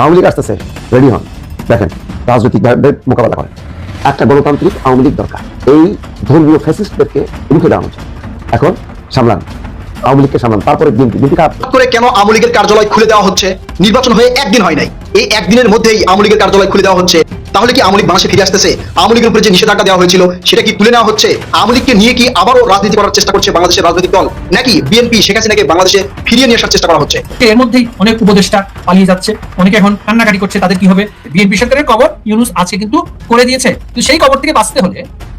আওয়ামী লীগ আসতেছে রেডি হন। দেখেন রাজনৈতিকভাবে মোকাবেলা করেন। একটা গণতান্ত্রিক আওয়ামী লীগ দরকার। এই ধর্মীয় ফ্যাসিস্টদেরকে রুখে দেওয়া হচ্ছে এখন সামলান, আওয়ামী লীগকে সামলান, তারপরে বিএনপি করে কেন আওয়ামী লীগের কার্যালয় খুলে দেওয়া হচ্ছে? নির্বাচন হয়ে একদিন হয় নাই। এই একদিনের মধ্যেই আওয়ামী লীগের কার্যালয় খুলে দেওয়া হচ্ছে। তাহলে কি আমলিক বাংলাদেশে ফিরে আসতেছে? আমলিকের উপরে যে নিষেধাজ্ঞা দেওয়া হয়েছিল, সেটা কি তুলে নেওয়া হচ্ছে? আমলিককে নিয়ে কি আবারও রাজনীতি করার চেষ্টা করছে বাংলাদেশের রাজনৈতিক দল? নাকি বিএনপি, শেখ হাসিনাকে বাংলাদেশে ফিরিয়ে নিয়ে আসার চেষ্টা করা হচ্ছে? এর মধ্যেই অনেক উপদেষ্টা পালিয়ে যাচ্ছে। অনেকে এখন কান্নাকাটি করছে, তাদের কি হবে? বিএনপি সরকারের কবর ইউনুস আজকে কিন্তু করে দিয়েছে। তো সেই কবর থেকে বাঁচতে হলে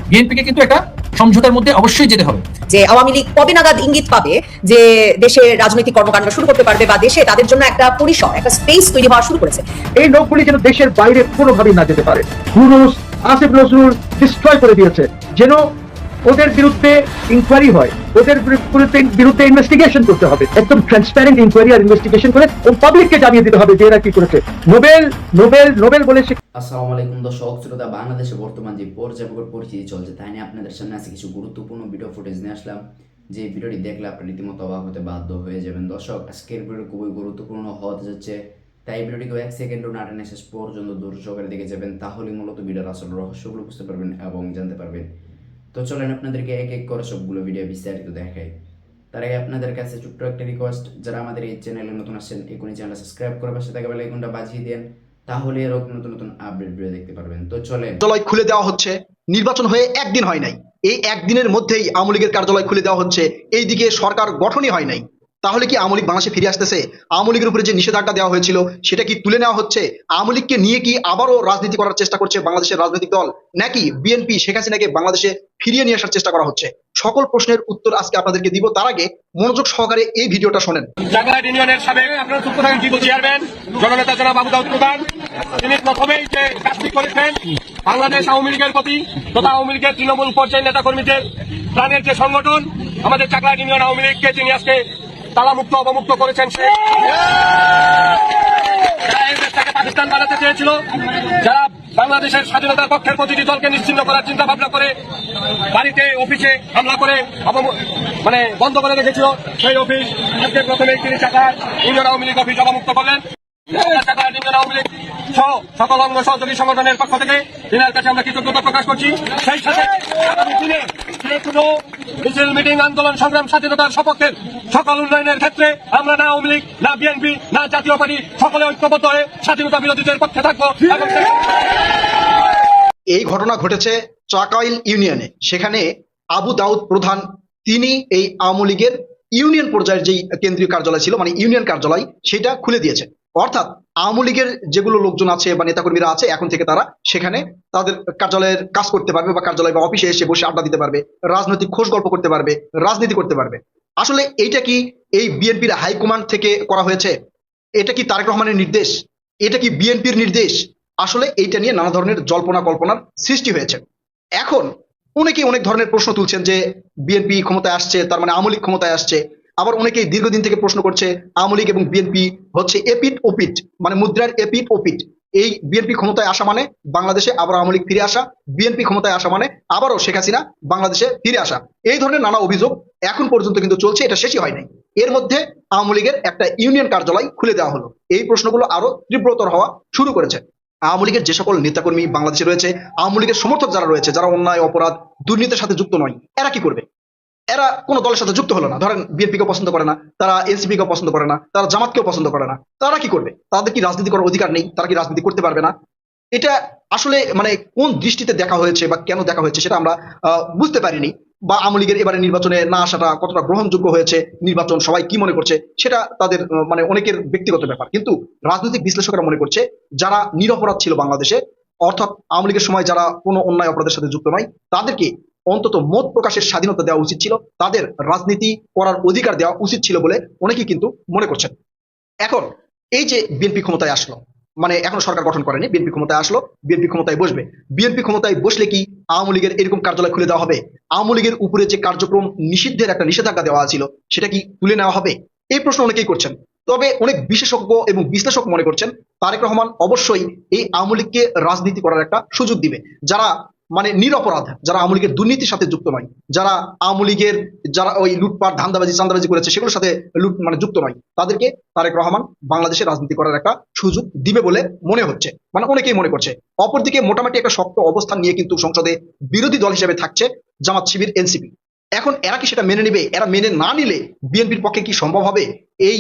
বিএনপিকে কিন্তু একটা সমঝোতার মধ্যে অবশ্যই যেতে হবে। যে আওয়ামী লীগ কবে নাগাদ ইঙ্গিত পাবে যে দেশে রাজনৈতিক কর্মকাণ্ড শুরু করতে পারবে বা দেশে তাদের জন্য একটা পরিসর একটা স্পেস তৈরি হওয়া শুরু করেছে। এই লোকগুলি যেন দেশের বাইরে কোনোভাবেই না যেতে পারে। পুরুষ আসিফ নজরুল ডিস্ট্রয় করে দিয়েছে। যেন ওদের বিরুদ্ধে ইনকোয়ারি হয়। ওদের বিরুদ্ধে ইনভেস্টিগেশন করতে হবে। একদম ট্রান্সপারেন্ট ইনকোয়ারি আর ইনভেস্টিগেশন করে ও পাবলিককে জানিয়ে দিতে হবে যে এরা কি করেছে। নোবেল নোবেল নোবেল বলে সে আসসালামু আলাইকুম দর্শক, শ্রোতা, বাংলাদেশে বর্তমান যে পর্যায়ক্রম পরিস্থিতি চলছে তাই নিয়ে আপনাদের সামনে আছে কিছু গুরুত্বপূর্ণ ভিডিও ফুটেজ নিয়ে আসলাম। যে ভিডিওটি দেখলে আপনি রীতিমতো অবাক হতে বাধ্য হয়ে যাবেন। দর্শক, আজকের ভিডিও খুবই গুরুত্বপূর্ণ হতে যাচ্ছে। তাই ভিডিওটিকে এক সেকেন্ডও না টেনে শেষ পর্যন্ত দূর সহকারে দেখে যাবেন। তাহলে মূলত ভিডিওর আসল রহস্যগুলো বুঝতে পারবেন এবং জানতে পারবেন। তো চলেন আপনাদেরকে এক এক করে সবগুলো ভিডিও বিস্তারিত দেখাই। তার আগে আপনাদের কাছে ছোট্ট একটা রিকোয়েস্ট যারা আমাদের এই চ্যানেলে নতুন আসছেন, এখনই চ্যানেল সাবস্ক্রাইব করে পাশে থাকা বেলা আইকনটা বাজিয়ে দেন, তাহলে এরকম নতুন নতুন আপডেট ভিডিও দেখতে পারবেন। তো চলেন। কার্যালয় খুলে দেওয়া হচ্ছে, নির্বাচন হয়ে একদিন হয় নাই। এই একদিনের মধ্যেই আওয়ামী লীগের কার্যালয় খুলে দেওয়া হচ্ছে, এইদিকে সরকার গঠনই হয় নাই। তাহলে কি আওয়ামী লীগ বাংলাদেশে ফিরে আসতেছে? আওয়ামী লীগের উপরে যে নিষেধাজ্ঞা দেওয়া হয়েছিল, সেটা কি তুলে নেওয়া হচ্ছে? আওয়ামী লীগকে নিয়ে কি আবারও রাজনীতি করার চেষ্টা করছে বাংলাদেশের রাজনৈতিক দল? নাকি বিএনপি শেখ হাসিনাকে বাংলাদেশে ফিরিয়ে নিয়ে আসার চেষ্টা করা হচ্ছে? সকল প্রশ্নের উত্তর আজকে আপনাদেরকে দিব। তার আগে মনোযোগ সহকারে এই ভিডিওটা শোনেন। তৃণমূল পর্যায়ের নেতা কর্মীদের প্রাণের যে সংগঠন, আমাদের চাকলাইট ইউনিয়ন আওয়ামী লীগকে তিনি আজকে তালামুক্ত অবমুক্ত করেছেন সে। পাকিস্তান বানাতে চেয়েছিল, যারা বাংলাদেশের স্বাধীনতার পক্ষের প্রতিটি দলকে নিশ্চিন্ন করার চিন্তা ভাবনা করে বাড়িতে, অফিসে হামলা করে মানে বন্ধ করে রেখেছিল, সেই অফিস আজকে প্রথমে তিনি চাকার, ইউনিয়ন আওয়ামী লীগ অফিস অবমুক্ত করলেন। সহযোগী সংগঠনের পক্ষ থেকে কাছে আমরা কৃতজ্ঞতা প্রকাশ করছি। সেই সাথে মিছিল, মিটিং, আন্দোলন, সংগ্রাম, স্বাধীনতার সপক্ষের সকল উন্নয়নের ক্ষেত্রে আমরা না আওয়ামী লীগ, না বিএনপি, না জাতীয় পার্টি সকলে ঐক্যবদ্ধ হয়ে স্বাধীনতা বিরোধীদের পক্ষে থাকব এই ঘটনা ঘটেছে চাকাইল ইউনিয়নে। সেখানে আবু দাউদ প্রধান, তিনি এই আওয়ামী লীগের ইউনিয়ন পর্যায়ের যেই কেন্দ্রীয় কার্যালয় ছিল মানে ইউনিয়ন কার্যালয়, সেটা খুলে দিয়েছে। অর্থাৎ আওয়ামী লীগের যেগুলো লোকজন আছে বা নেতাকর্মীরা আছে, এখন থেকে তারা সেখানে তাদের কার্যালয়ের কাজ করতে পারবে বা কার্যালয় বা অফিসে এসে বসে আড্ডা দিতে পারবে, রাজনৈতিক খোঁজ গল্প করতে পারবে, রাজনীতি করতে পারবে। আসলে এইটা কি এই বিএনপির হাইকমান্ড থেকে করা হয়েছে? এটা কি তারেক রহমানের নির্দেশ? এটা কি বিএনপির নির্দেশ? আসলে এইটা নিয়ে নানা ধরনের জল্পনা কল্পনার সৃষ্টি হয়েছে। এখন অনেকেই অনেক ধরনের প্রশ্ন তুলছেন যে বিএনপি ক্ষমতায় আসছে, তার মানে আওয়ামী লীগ ক্ষমতায় আসছে। আবার অনেকেই দীর্ঘদিন থেকে প্রশ্ন করছে, আওয়ামী লীগ এবং বিএনপি হচ্ছে এপিট ওপিট মানে মুদ্রার এপিট ওপিট। এই বিএনপি ক্ষমতায় আসা মানে বাংলাদেশে আবার আওয়ামী লীগ ফিরে আসা বিএনপি ক্ষমতায় আসা মানে আবারও শেখ হাসিনা বাংলাদেশে ফিরে আসা। এই ধরনের নানা অভিযোগ এখন পর্যন্ত কিন্তু চলছে, এটা শেষই হয় নাই এর মধ্যে আওয়ামী লীগের একটা ইউনিয়ন কার্যালয় খুলে দেওয়া হলো। এই প্রশ্নগুলো আরও তীব্রতর হওয়া শুরু করেছে। আওয়ামী লীগের যে সকল নেতাকর্মী বাংলাদেশে রয়েছে, আওয়ামী লীগের সমর্থক যারা রয়েছে, যারা অন্যায়, অপরাধ, দুর্নীতির সাথে যুক্ত নয়, এরা কি করবে? এরা কোনো দলের সাথে যুক্ত হলো না। ধরেন বিএনপি কে পছন্দ করে না, তারা এনসিপি কে পছন্দ করে না, তারা জামাতকেও পছন্দ করে না। তারা কি করবে? তাদের কি রাজনীতি করার অধিকার নেই? তারা কি রাজনীতি করতে পারবে না? এটা আসলে মানে কোন দৃষ্টিতে দেখা হয়েছে বা কেন দেখা হয়েছে সেটা আমরা বুঝতে পারিনি। বা আওয়ামী লীগের এবারে নির্বাচনে না আসাটা কতটা গ্রহণযোগ্য হয়েছে, নির্বাচন সবাই কি মনে করছে, সেটা তাদের মানে অনেকের ব্যক্তিগত ব্যাপার। কিন্তু রাজনৈতিক বিশ্লেষকরা মনে করছে, যারা নিরপরাধ ছিল বাংলাদেশে, অর্থাৎ আওয়ামী লীগের সময় যারা কোনো অন্যায় অপরাধের সাথে যুক্ত নয়, তাদেরকে অন্তত মত প্রকাশের স্বাধীনতা দেওয়া উচিত ছিল, তাদের রাজনীতি করার অধিকার দেওয়া উচিত ছিল বলে অনেকেই কিন্তু মনে করছেন। এখন, এই যে বিএনপি ক্ষমতায় আসলো মানে এখন সরকার গঠন করেনি, বিএনপি ক্ষমতায় আসলো, বিএনপি ক্ষমতায় বসবে। বিএনপি ক্ষমতায় বসলে কি আওয়ামী লীগের এরকম কার্যালয় খুলে দেওয়া হবে? আওয়ামী লীগের উপরে যে কার্যক্রম নিষিদ্ধের একটা নিষেধাজ্ঞা দেওয়া ছিল, সেটা কি তুলে নেওয়া হবে? এই প্রশ্ন অনেকেই করছেন। তবে অনেক বিশেষজ্ঞ এবং বিশ্লেষক মনে করছেন, তারেক রহমান অবশ্যই এই আওয়ামী লীগকে রাজনীতি করার একটা সুযোগ দিবে। যারা মানে নিরপরাধ, যারা আওয়ামী লীগের দুর্নীতির সাথে যুক্ত নয়, যারা আওয়ামী লীগের যারা ওই লুটপাট, ধান্দাবাজি, চান্দাবাজি করেছে, সেগুলোর সাথে লুট মানে যুক্ত নয়। তাদেরকে তারেক রহমান বাংলাদেশে রাজনীতি করার একটা সুযোগ দিবে বলে মনে হচ্ছে। মানে অনেকেই মনে করছে। অপরদিকে মোটামুটি একটা শক্ত অবস্থান নিয়ে কিন্তু সংসদে বিরোধী দল হিসেবে থাকছে জামাত শিবির, এনসিপি। এখন এরা কি সেটা মেনে নেবে? এরা মেনে না নিলে বিএনপির পক্ষে কি সম্ভব হবে? এই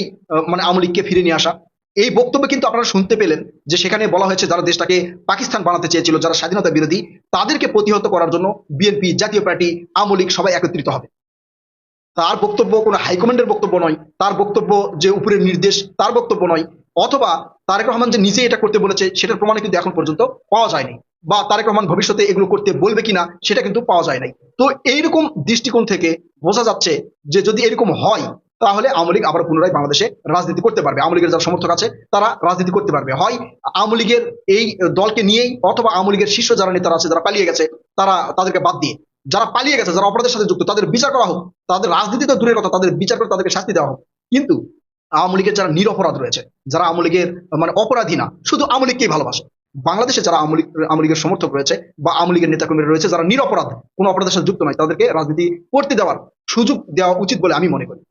মানে আওয়ামী লীগকে ফিরে নিয়ে আসা। এই বক্তব্য কিন্তু আপনারা শুনতে পেলেন যে সেখানে বলা হয়েছে যারা দেশটাকে পাকিস্তান বানাতে চেয়েছিল, যারা স্বাধীনতা বিরোধী, তাদেরকে প্রতিহত করার জন্য বিএনপি, জাতীয় পার্টি, আওয়ামী লীগ সবাই একত্রিত হবে। তার বক্তব্য কোনো হাইকমান্ডের বক্তব্য নয়, তার বক্তব্য যে উপরের নির্দেশ, তার বক্তব্য নয়, অথবা তারেক রহমান যে নিজে এটা করতে বলেছে, সেটার প্রমাণ কিন্তু এখন পর্যন্ত পাওয়া যায়নি, বা তারেক রহমান ভবিষ্যতে এগুলো করতে বলবে কিনা, সেটা কিন্তু পাওয়া যায় নাই। তো এইরকম দৃষ্টিকোণ থেকে বোঝা যাচ্ছে যে যদি এরকম হয় তাহলে আওয়ামী লীগ আবার পুনরায় বাংলাদেশে রাজনীতি করতে পারবে। আওয়ামী লীগের যারা সমর্থক আছে, তারা রাজনীতি করতে পারবে। হয় আওয়ামী লীগের এই দলকে নিয়েই অথবা আওয়ামী লীগের শীর্ষ যারা নেতারা আছে, যারা পালিয়ে গেছে, তারা তাদেরকে বাদ দিয়ে, যারা পালিয়ে গেছে, যারা অপরাধের সাথে যুক্ত, তাদের বিচার করা হোক। তাদের রাজনীতি তো দূরের কথা, তাদের বিচার করে তাদেরকে শাস্তি দেওয়া হোক। কিন্তু আওয়ামী লীগের যারা নিরপরাধ রয়েছে, যারা আওয়ামী লীগের মানে অপরাধী না, শুধু আওয়ামী লীগকেই ভালোবাসে। বাংলাদেশে যারা আওয়ামী আওয়ামী লীগের সমর্থক রয়েছে বা আওয়ামী লীগের নেতাকর্মীরা রয়েছে, যারা নিরপরাধ, কোনো অপরাধের সাথে যুক্ত নয়, তাদেরকে রাজনীতি করতে দেওয়ার সুযোগ দেওয়া উচিত বলে আমি মনে করি।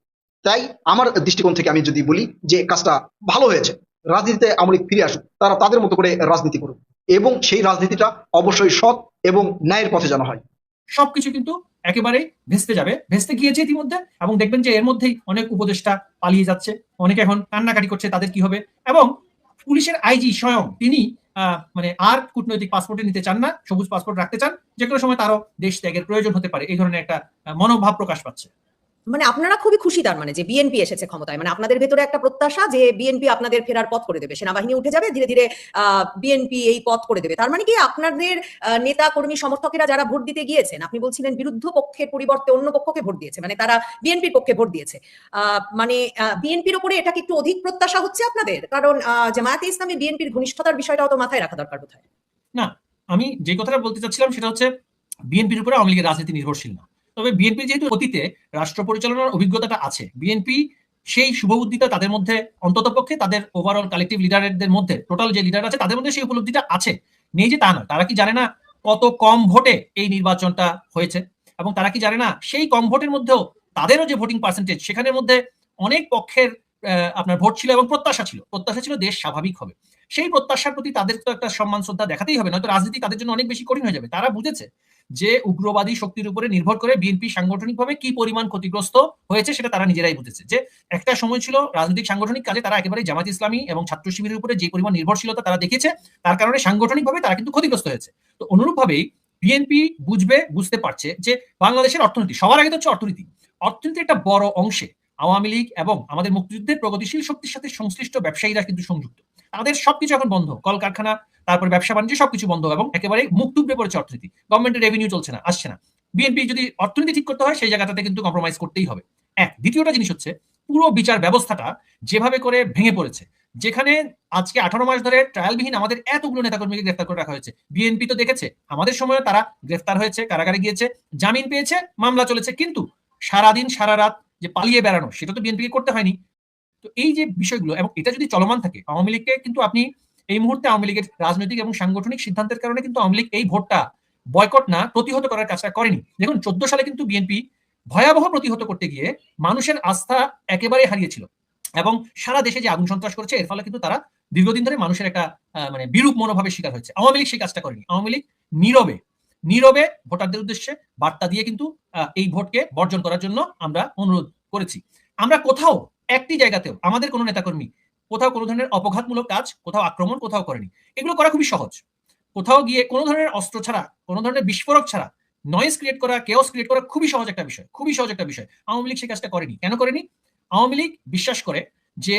তাই আমার দৃষ্টিকোণ থেকে আমি যদি বলি যে কাজটা ভালো হয়েছে, রাজনীতিতে আওয়ামী লীগ ফিরে আসুক, তারা তাদের মতো করে রাজনীতি করুক। এবং সেই রাজনীতিটা অবশ্যই সৎ এবং ন্যায়ের পথে জানা হয়। সবকিছু কিন্তু একেবারে ভেস্তে যাবে। ভেস্তে গিয়েছে ইতিমধ্যে এবং দেখবেন যে এর মধ্যেই অনেক উপদেষ্টা পালিয়ে যাচ্ছে। অনেকে এখন কান্নাকাটি করছে তাদের কি হবে? এবং পুলিশের আইজি স্বয়ং তিনি মানে আর কূটনৈতিক পাসপোর্টে নিতে চান না, সবুজ পাসপোর্ট রাখতে চান যে কোনো সময় তারও দেশ ত্যাগের প্রয়োজন হতে পারে। এই ধরনের একটা মনোভাব প্রকাশ পাচ্ছে। মানে আপনারা খুবই খুশি তার মানে যে বিএনপি এসেছে ক্ষমতায়। মানে আপনাদের ভেতরে একটা প্রত্যাশা যে বিএনপি আপনাদের ফেরার পথ করে দেবে। সেনাবাহিনী উঠে যাবে, ধীরে ধীরে বিএনপি এই পথ করে দেবে। তার মানে কি আপনাদের নেতা, কর্মী, সমর্থকেরা যারা ভোট দিতে গিয়েছেন, আপনি বলছিলেন বিরুদ্ধ পক্ষের পরিবর্তে অন্য পক্ষকে ভোট দিয়েছে মানে তারা বিএনপির পক্ষে ভোট দিয়েছে। মানে বিএনপির উপরে এটা কি একটু অধিক প্রত্যাশা হচ্ছে আপনাদের? কারণ জামায়াতে ইসলামী বিএনপির ঘনিষ্ঠতার বিষয়টাও তো মাথায় রাখা দরকার বোধ না, আমি যে কথাটা বলতে চাচ্ছিলাম সেটা হচ্ছে বিএনপির উপরে আওয়ামী লীগের রাজনীতি নির্ভরশীল না। তবে বিএনপি যেহেতু অতীতে রাষ্ট্র পরিচালনার অভিজ্ঞতাটা আছে, বিএনপি সেই শুভবুদ্ধিটা তাদের মধ্যে, অন্তত পক্ষে তাদের ওভারঅল কালেকটিভ লিডারদের মধ্যে টোটাল যে লিডার আছে তাদের মধ্যে সেই উপলব্ধিটা আছে। নেই যে তা নয়, তারা কি জানে না কত কম ভোটে এই নির্বাচনটা হয়েছে? এবং তারা কি জানে না সেই কম ভোটের মধ্যেও তাদেরও যে ভোটিং পার্সেন্টেজ সেখানের মধ্যে অনেক পক্ষের আপনার ভোট ছিল এবং প্রত্যাশা ছিল। প্রত্যাশা ছিল দেশ স্বাভাবিক হবে। সেই প্রত্যাশার প্রতি তাদের তো একটা সম্মান, শ্রদ্ধা দেখাতেই হবে। নয়তো রাজনীতি তাদের জন্য অনেক বেশি কঠিন হয়ে যাবে। তারা বুঝেছে যে উগ্রবাদী শক্তির উপরে নির্ভর করে বিএনপি সাংগঠনিকভাবে কি পরিমাণ ক্ষতিগ্রস্ত হয়েছে সেটা তারা নিজেরাই বুঝেছে। যে একটা সময় ছিল রাজনৈতিক সাংগঠনিক কাজে তারা একেবারে জামাত ইসলামী এবং ছাত্র শিবিরের উপরে যে পরিমাণ নির্ভরশীলতা তারা দেখেছে তার কারণে সাংগঠনিকভাবে তারা কিন্তু ক্ষতিগ্রস্ত হয়েছে। তো অনুরূপভাবেই বিএনপি বুঝবে, বুঝতে পারছে যে বাংলাদেশের অর্থনীতি, সবার আগে তো হচ্ছে অর্থনীতি। অর্থনীতির একটা বড় অংশে আওয়ামী লীগ এবং আমাদের মুক্তিযুদ্ধের প্রগতিশীল শক্তির সাথে সংশ্লিষ্ট ব্যবসায়ীরা কিন্তু সংযুক্ত। তাদের সবকিছু এখন বন্ধ। কলকারখানা, তারপর ব্যবসা বাণিজ্য সবকিছু বন্ধ এবং একেবারে মুখ টুকরে পড়েছে অর্থনীতি। গভর্নমেন্টের রেভিনিউ চলছে না, আসছে না। বিএনপি যদি অর্থনীতি ঠিক করতে হয়, সেই জায়গাটাতে কিন্তু কম্প্রোমাইজ করতেই হবে। এক, দ্বিতীয়টা জিনিস হচ্ছে, পুরো বিচার ব্যবস্থাটা যেভাবে করে ভেঙে পড়েছে, যেখানে আজকে আঠারো মাস ধরে ট্রায়ালবিহীন আমাদের এতগুলো নেতাকর্মীকে গ্রেফতার করে রাখা হয়েছে। বিএনপি তো দেখেছে, আমাদের সময় তারা গ্রেফতার হয়েছে, কারাগারে গিয়েছে, জামিন পেয়েছে, মামলা চলেছে, কিন্তু সারাদিন, সারা রাত যে পালিয়ে বেড়ানো, সেটা তো বিএনপিকে করতে হয়নি। তো এই যে বিষয়গুলো এবং এটা যদি চলমান থাকে, আওয়ামী লীগকে কিন্তু আপনি এই মুহূর্তে আওয়ামী লীগের রাজনৈতিক এবং সাংগঠনিক সিদ্ধান্তের কারণে কিন্তু আওয়ামী লীগ এই ভোটটা বয়কট না, প্রতিহত করার কাজটা করেনি। দেখুন, চোদ্দ সালে কিন্তু বিএনপি ভয়াবহ প্রতিহত করতে গিয়ে মানুষের আস্থা একেবারে হারিয়েছিল এবং সারা দেশে যে আগুন সন্ত্রাস করেছে, এর ফলে কিন্তু তারা দীর্ঘদিন ধরে মানুষের একটা মানে বিরূপ মনোভাবের শিকার হয়েছে। আওয়ামী লীগ সেই কাজটা করেনি। আওয়ামী লীগ নীরবে নীরবে ভোটারদের উদ্দেশ্যে বার্তা দিয়ে কিন্তু এই ভোটকে বর্জন করার জন্য আমরা অনুরোধ করেছি। আমরা কোথাও একটি জায়গাতেও আমাদের কোনো নেতাকর্মী কোথাও কোনো ধরনের অপঘাতমূলক কাজ, কোথাও আক্রমণ, কোথাও করেনি। এগুলো করা খুবই সহজ। কোথাও গিয়ে কোনো ধরনের অস্ত্র ছাড়া, কোনো ধরনের বিস্ফোরক ছাড়া নয়েজ ক্রিয়েট করা কেওস ক্রিয়েট করা খুবই সহজ একটা বিষয়, খুবই সহজ একটা বিষয়। আওয়ামী লীগ সেই কাজটা করেনি। কেন করেনি? আওয়ামী লীগ বিশ্বাস করে যে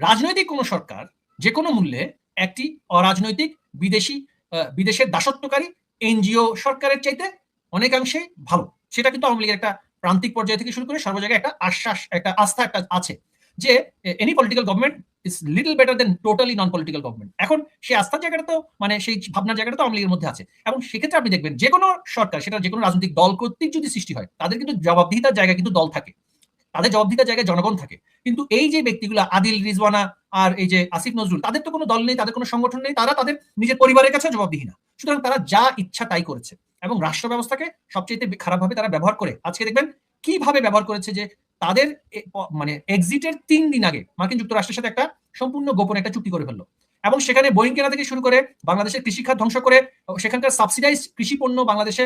রাজনৈতিক কোনো সরকার যে কোনো মূল্যে একটি অরাজনৈতিক, বিদেশি বিদেশের দাসত্বকারী এনজিও সরকারের চাইতে অনেকাংশে ভালো। সেটা কিন্তু আওয়ামী লীগের একটা প্রান্তিক পর্যায় থেকে শুরু করে সর্ব জায়গায় একটা আশ্বাস, একটা আস্থা একটা আছে যে any political government is little better than totally non political government এখন সেই আস্থার জায়গাটা তো মানে সেই ভাবনার জায়গাটা তো আওয়ামী লীগের মধ্যে আছে। এবং সেক্ষেত্রে আপনি দেখবেন যে কোনো সরকার, সেটা যে কোনো রাজনৈতিক দল কর্তৃক যদি সৃষ্টি হয়, তাদের কিন্তু জবাবদিহিতার জায়গায় কিন্তু দল থাকে। তাদের জবাবদিহিতার জায়গায় জনগণ থাকে। কিন্তু এই যে ব্যক্তিগুলো আদিল, রিজওয়ানা আর এই যে আসিফ নজরুল, তাদের তো কোনো দল নেই, তাদের কোনো সংগঠন নেই, তারা তাদের নিজের পরিবারের কাছে জবাবদিহি না। সুতরাং তারা যা ইচ্ছা তাই করেছে। এবং রাষ্ট্র ব্যবস্থাকে সবচেয়ে খারাপভাবে তারা ব্যবহার করে। আজকে দেখবেন কীভাবে ব্যবহার করেছে যে তাদের মানে এক্সিটের তিন দিন আগে মার্কিন যুক্তরাষ্ট্রের সাথে একটা সম্পূর্ণ গোপন একটা চুক্তি করে ফেলল। এবং সেখানে বোয়িং কেনা থেকে শুরু করে বাংলাদেশের কৃষিখাত ধ্বংস করে সেখানকার সাবসিডাইজ কৃষি পণ্য বাংলাদেশে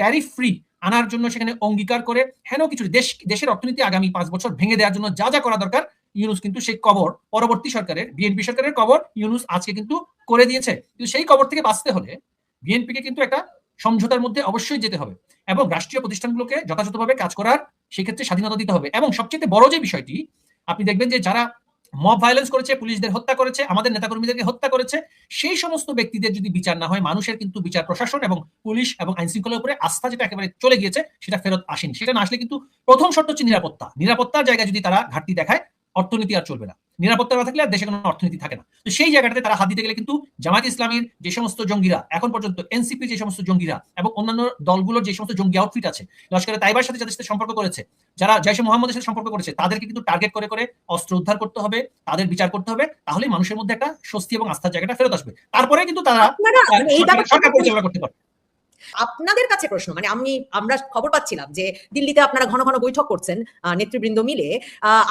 ট্যারিফ ফ্রি আনার জন্য সেখানে অঙ্গীকার করে, হেন কিছু দেশ, দেশের অর্থনীতি আগামী পাঁচ বছর ভেঙে দেওয়ার জন্য যা যা করা দরকার, ইউনুস কিন্তু সেই কবর, পরবর্তী সরকারের, বিএনপি সরকারের কবর ইউনুস আজকে কিন্তু করে দিয়েছে। কিন্তু সেই কবর থেকে বাঁচতে হলে বিএনপিকে কিন্তু একটা সমঝোতার মধ্যে অবশ্যই যেতে হবে এবং রাষ্ট্রীয় প্রতিষ্ঠানগুলোকে যথাযথভাবে কাজ করার সেক্ষেত্রে স্বাধীনতা দিতে হবে এবং সবচেয়ে বড় যে বিষয়টি, আপনি দেখবেন যে যারা মব ভায়োলেন্স করেছে, পুলিশদের হত্যা করেছে, আমাদের নেতাকর্মীদেরকে হত্যা করেছে, সেই সমস্ত ব্যক্তিদের যদি বিচার না হয়, মানুষের কিন্তু বিচার প্রশাসন এবং পুলিশ এবং আইন শৃঙ্খলার উপরে আস্থা যেটা একেবারে চলে গিয়েছে, সেটা ফেরত আসেনি। সেটা না আসলে কিন্তু প্রথম শর্ত হচ্ছে নিরাপত্তা। নিরাপত্তার জায়গায় যদি তারা ঘাটতি দেখায় অর্থনীতি আর চলবে না। নিরাপত্তা না থাকলে আর দেশে কোনো অর্থনীতি থাকে না। তো সেই জায়গাটাতে তারা হাত দিতে গেলে কিন্তু জামাত ইসলামীর যে সমস্ত জঙ্গিরা এখন পর্যন্ত এনসিপি যে সমস্ত জঙ্গিরা এবং অন্যান্য দলগুলোর যে সমস্ত জঙ্গি আউটফিট আছে লস্করে তাইবার সাথে যাদের সাথে সম্পর্ক করেছে যারা জয়সে মোহাম্মদের সাথে সম্পর্ক করেছে তাদেরকে কিন্তু টার্গেট করে করে অস্ত্র উদ্ধার করতে হবে তাদের বিচার করতে হবে তাহলেই মানুষের মধ্যে একটা স্বস্তি এবং আস্থার জায়গাটা ফেরত আসবে। তারপরে কিন্তু তারা সরকার পরিচালনা করতে পারবে। আপনাদের কাছে প্রশ্ন মানে আমি, আমরা খবর পাচ্ছিলাম যে দিল্লিতে আপনারা ঘন ঘন বৈঠক করছেন নেতৃবৃন্দ মিলে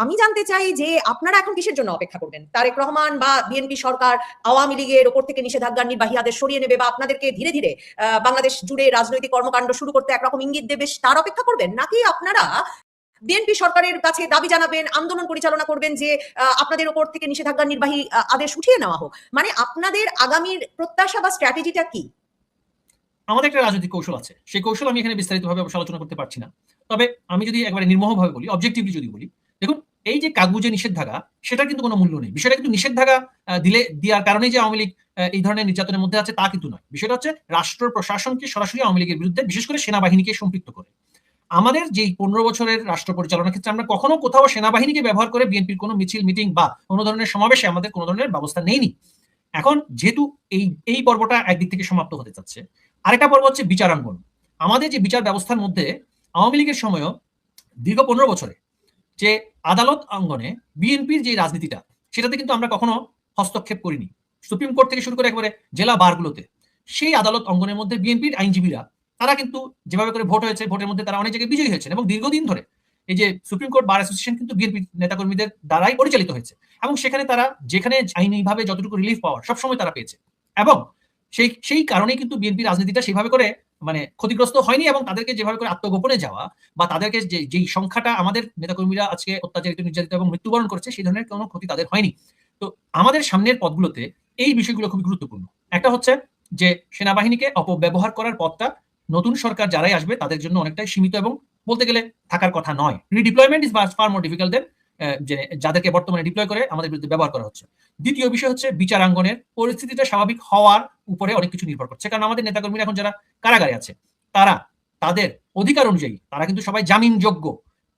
আমি জানতে চাই যে আপনারা এখন কিসের জন্য অপেক্ষা করবেন? তারেক রহমান বা বিএনপি সরকার আওয়ামী লীগের ওপর থেকে নিষেধাজ্ঞার নির্বাহী আদেশ সরিয়ে নেবে বা আপনাদেরকে ধীরে ধীরে বাংলাদেশ জুড়ে রাজনৈতিক কর্মকাণ্ড শুরু করতে একরকম ইঙ্গিত দেবে তার অপেক্ষা করবেন? নাকি আপনারা বিএনপি সরকারের কাছে দাবি জানাবেন, আন্দোলন পরিচালনা করবেন যে আপনাদের ওপর থেকে নিষেধাজ্ঞার নির্বাহী আদেশ উঠিয়ে নেওয়া হোক? মানে আপনাদের আগামীর প্রত্যাশা বা স্ট্র্যাটেজিটা কি? আমাদের একটা রাজনৈতিক কৌশল আছে। সেই কৌশল আমি এখানে বিস্তারিতভাবে অবশ্য আলোচনা করতে পারছি না। তবে আমি যদি একবারে নির্মোহভাবে বলি অবজেক্টিভলি যদি বলি, দেখুন, এই যে কাগুজে নিষেধাজ্ঞা সেটা কিন্তু কোনো মূল্য নেই। বিষয়টা কিন্তু নিষেধাজ্ঞা দিলে, দেওয়ার কারণেই যে আওয়ামী লীগ এই ধরনের নির্যাতনের মধ্যে আছে তা কিন্তু নয়। বিষয়টা হচ্ছে রাষ্ট্র প্রশাসনকে সরাসরি আওয়ামী লীগের বিরুদ্ধে, বিশেষ করে সেনাবাহিনীকে সম্পৃক্ত করে। আমাদের যে পনেরো বছরের রাষ্ট্র পরিচালনার ক্ষেত্রে আমরা কখনো কোথাও সেনাবাহিনীকে ব্যবহার করে বিএনপির কোনো মিছিল, মিটিং বা কোনো ধরনের সমাবেশে আমাদের কোনো ধরনের ব্যবস্থা নেইনি। এখন যেহেতু এই এই পর্বটা একদিক থেকে সমাপ্ত হতে যাচ্ছে আরেকটা পর্ব হচ্ছে বিচারাঙ্গন। আমাদের যে বিচার ব্যবস্থার মধ্যে আওয়ামী লীগের সময়ও দীর্ঘ পনেরো বছরে যে আদালত অঙ্গনে বিএনপির যে রাজনীতিটা, সেটাতে কিন্তু আমরা কখনো হস্তক্ষেপ করিনি। সুপ্রিম কোর্ট থেকে শুরু করে একেবারে জেলা বারগুলোতে সেই আদালত অঙ্গনের মধ্যে বিএনপির আইনজীবীরা, তারা কিন্তু যেভাবে করে ভোট হয়েছে, ভোটের মধ্যে তারা অনেক জায়গায় বিজয়ী হয়েছেন এবং দীর্ঘদিন ধরে এই যে সুপ্রিম কোর্ট বার অ্যাসোসিয়েশন কিন্তু বিএনপি নেতাকর্মীদের দ্বারাই পরিচালিত হয়েছে এবং সেখানে তারা যেখানে আইনিভাবে যতটুকু রিলিফ পাওয়ার সবসময় তারা পেয়েছে। এবং সেই সেই কারণেই কিন্তু বিএনপি রাজনীতিটা সেভাবে করে মানে ক্ষতিগ্রস্ত হয়নি এবং তাদেরকে যেভাবে করে আত্মগোপনে যাওয়া বা তাদেরকে যে, যেই সংখ্যাটা আমাদের নেতাকর্মীরা আজকে অত্যাচারিত, নির্যাতিত এবং মৃত্যুবরণ করেছে, সেই ধরনের কোনো ক্ষতি তাদের হয়নি। তো আমাদের সামনের পথগুলোতে এই বিষয়গুলো খুবই গুরুত্বপূর্ণ। একটা হচ্ছে যে, সেনাবাহিনীকে অপব্যবহার করার পথটা নতুন সরকার যারাই আসবে তাদের জন্য অনেকটাই সীমিত এবং বলতে গেলে থাকার কথা নয়। Redeployment is far more difficult than যে, যাদেরকে বর্তমানে ডিপ্লয় করে, আমাদের বিরুদ্ধে ব্যবহার করা হচ্ছে। দ্বিতীয় বিষয় হচ্ছে বিচারাঙ্গনের পরিস্থিতিটা স্বাভাবিক হওয়ার উপরে অনেক কিছু নির্ভর করছে। কারণ আমাদের নেতাকর্মীরা এখন যারা কারাগারে আছে, তারা তাদের অধিকার অনুযায়ী, তারা কিন্তু সবাই জামিনযোগ্য।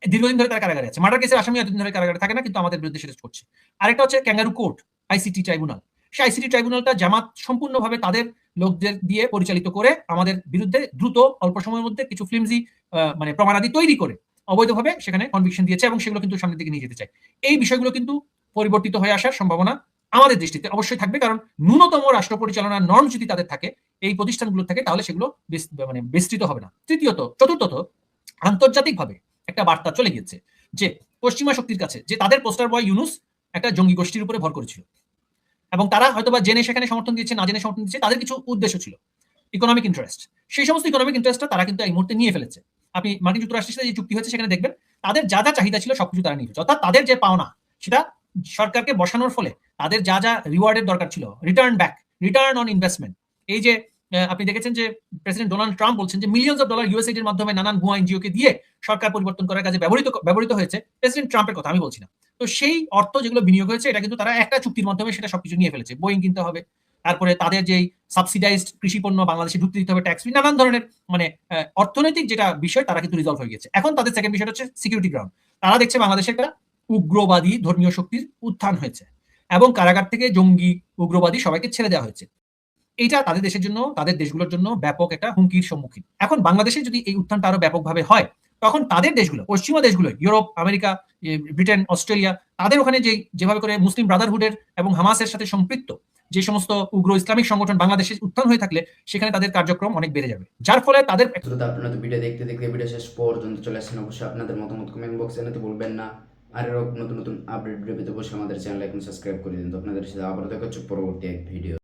দীর্ঘদিন ধরে তারা কারাগারে আছে। মার্ডার কেসের আসামি এতদিন ধরে কারাগারে থাকে না, কিন্তু আমাদের বিরুদ্ধে সেটা করছে। আরেকটা হচ্ছে ক্যাঙ্গারু কোর্ট, আইসিটি ট্রাইব্যুনাল। সেই আইসিটি ট্রাইব্যুনালটা জামাত সম্পূর্ণভাবে তাদের লোকদের দিয়ে পরিচালিত করে আমাদের বিরুদ্ধে দ্রুত, অল্প সময়ের মধ্যে কিছু ফিল্মজি মানে প্রমাণাদি তৈরি করে, অবৈধভাবে সেখানে কনভিকশন দিয়েছে এবং সেগুলো কিন্তু সামনের দিকে নিয়ে যেতে চায়। এই বিষয়গুলো কিন্তু পরিবর্তিত হয়ে আসার সম্ভাবনা আমাদের দৃষ্টিতে অবশ্যই থাকবে, কারণ ন্যূনতম রাষ্ট্র পরিচালনার নর্ম যদি তাদের থাকে, এই প্রতিষ্ঠানগুলো থাকে, তাহলে সেগুলো মানে বিস্তৃত হবে না। তৃতীয়ত, চতুর্থত, আন্তর্জাতিকভাবে একটা বার্তা চলে গিয়েছে যে পশ্চিমা শক্তির কাছে, যে তাদের পোস্টার বয় ইউনুস একটা জঙ্গি গোষ্ঠীর উপরে ভর করেছিল। এবং তারা হয়তো বা জেনে সেখানে সমর্থন দিয়েছে, না জেনে সমর্থন দিচ্ছে তাদের কিছু উদ্দেশ্য ছিল। ইকোনমিক ইন্টারেস্ট সেই সমস্ত ইকোনমিক ইন্টারেস্টটা তারা কিন্তু এই মুহূর্তে নিয়ে ফেলেছে। আপনি মার্কিন যুক্তরাষ্ট্রের সাথে যে চুক্তি হয়েছে, সেখানে দেখবেন, তাদের যা যা চাহিদা ছিল সবকিছু তারা নিয়ে ফেলেছে। অর্থাৎ তাদের যে পাওনা, সেটা সরকারকে বসানোর ফলে তাদের যা যা রিওয়ার্ডের দরকার ছিল return back return on investment এই যে আপনি দেখেছেন যে প্রেসিডেন্ট ডোনাল্ড ট্রাম্প বলছেন যে মিলিয়ন্স অফ ডলার ইউএসএড মাধ্যমে নানান ভুয়া এনজিওকে দিয়ে সরকার পরিবর্তন করার কাজে ব্যবহৃত ব্যবহৃত হয়েছে। প্রেসিডেন্ট ট্রাম্পের কথা আমি বলছি না। তো সেই অর্থ যেগুলো বিনিয়োগ হয়েছে, এটা কিন্তু তারা একটা চুক্তির মাধ্যমে সেটা সবকিছু নিয়ে ফেলেছে। বোয়িং কিনতে হবে, তারপরে তাদের যেই সাবসিডাইজড কৃষি পণ্য বাংলাদেশে ঢুকতে দিতে হবে ট্যাক্স নানান ধরনের মানে অর্থনৈতিক যেটা বিষয়, তারা কিন্তু রিজলভ হয়ে গেছে। এখন তাদের সেকেন্ড বিষয়টা হচ্ছে সিকিউরিটি গ্রাউন্ড তারা দেখছে বাংলাদেশে একটা উগ্রবাদী ধর্মীয় শক্তির উত্থান হয়েছে। এবং কারাগার থেকে জঙ্গি, উগ্রবাদী সবাইকে ছেড়ে দেওয়া হয়েছে। এইটা তাদের দেশের জন্য, তাদের দেশগুলোর জন্য ব্যাপক একটা হুমকির সম্মুখীন। এখন বাংলাদেশে যদি এই উত্থানটা আরও ব্যাপকভাবে হয়, তখন তাদের দেশগুলো, পশ্চিমা দেশগুলো, ইউরোপ, আমেরিকা ব্রিটেন, অস্ট্রেলিয়া, তাদের ওখানে যে, যেভাবে করে মুসলিম ব্রাদারহুডের এবং হামাসের সাথে সম্পৃক্ত যে সমস্ত উগ্র ইসলামিক সংগঠন বাংলাদেশে উত্থান হয়ে থাকলে, সেখানে তাদের কার্যক্রম অনেক বেড়ে যাবে। যার ফলে তাদের আপনারা তো ভিডিও দেখতে দেখতে ভিডিও শেষ পর্যন্ত চলে আসেন অবশ্যই আপনাদের মতামত কমেন্ট বক্সে জানাতে বলবেন না। আর এরকম নতুন নতুন আপডেট ভিডিও পেতে অবশ্যই আমাদের চ্যানেল এখন সাবস্ক্রাইব করে দিন। তো আপনাদের সাথে আবার দেখা হচ্ছে পরবর্তী এক ভিডিও